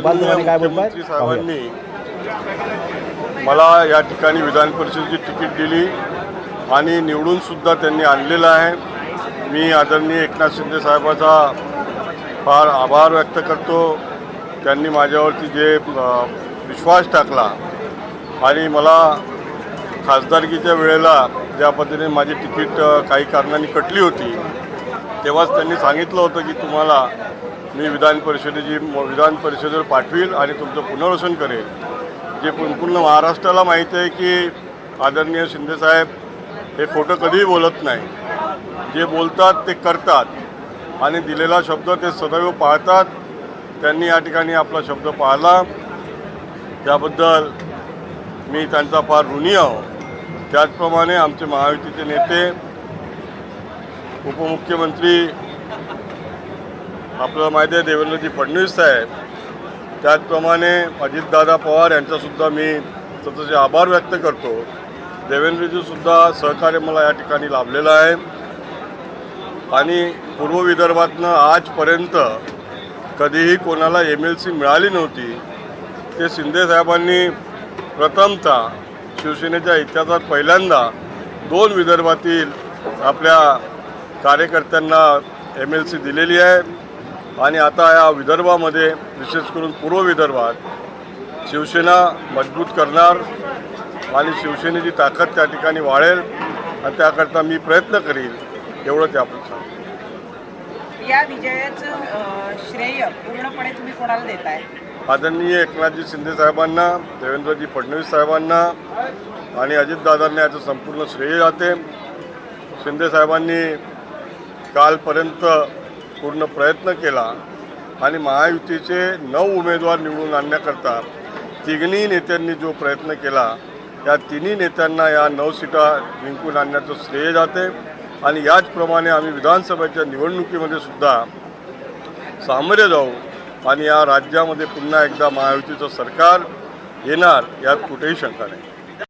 बांधवांनी काय बोलताय? मुख्यमंत्री साहेबांनी मला या ठिकाणी विधान परिषदेची तिकीट दिली आणि निवडून सुद्धा त्यांनी आणलेलं आहे. मी आदरणीय एकनाथ शिंदे साहेबाचा फार आभार व्यक्त करतो. त्यांनी माझ्यावरती जे अ, विश्वास टाकला आणि मला खासदारकीच्या वेळेला ज्या पद्धतीने माझी तिकीट अ, काही कारणांनी कटली होती तेव्हाच त्यांनी सांगितलं होतं की तुम्हाला मी विधान परिषदेची विधान परिषदेवर पाठवील आणि तुमचं पुनर्वसन करेल. जे पूर्ण महाराष्ट्राला माहीत आहे की आदरणीय शिंदेसाहेब हे खोटं कधीही बोलत नाही. जे बोलतात ते करतात आणि दिलेला शब्द ते सदैव पाळतात. त्यांनी या ठिकाणी आपला शब्द पाळला. त्याबद्दल मी त्यांचा फार ऋणी आहो. त्याचप्रमाणे आमचे महायुतीचे नेते उपमुख्यमंत्री आपल्याला माहिती आहे देवेंद्रजी फडणवीस साहेब. त्याचप्रमाणे अजितदादा पवार यांचासुद्धा मी स्वतःचे आभार व्यक्त करतो. देवेंद्रजीसुद्धा सहकार्य मला या ठिकाणी लाभलेलं आहे. आणि पूर्व विदर्भातनं आजपर्यंत कधीही कोणाला एम एल सी मिळाली नव्हती. ते शिंदे साहेबांनी प्रथमतः शिवसेनेच्या इतिहासात पहिल्यांदा दोन विदर्भातील आपल्या कार्यकर्त्यांना एम एल सी दिलेली आहे. आणि आता या विदर्भामध्ये विशेष करून पूर्व विदर्भात शिवसेना मजबूत करणार आणि शिवसेनेची ताकद त्या ठिकाणी वाढेल आणि त्याकरता मी प्रयत्न करील एवढं त्या आपण सांगतो या विजयाचं श्रेय पूर्णपणे तुम्ही कोणाला देताय? आदरणीय एकनाथजी शिंदे साहेबांना देवेंद्रजी फडणवीस साहेबांना आणि अजितदादांना याचं संपूर्ण श्रेय जाते. शिंदे साहेबांनी कालपर्यंत पूर्ण प्रयत्न केला आणि महायुतीचे नऊ उमेदवार निवडून आणण्याकरता तिघणी नेत्यांनी जो प्रयत्न केला या तिन्ही नेत्यांना या नऊ सीटा जिंकून आणण्याचं श्रेय जाते. आणि याचप्रमाणे आम्ही विधानसभेच्या निवडणुकीमध्ये सुद्धा सामोरे जाऊ आणि या राज्यामध्ये पुन्हा एकदा महायुतीचं सरकार येणार यात कुठेही शंका नाही.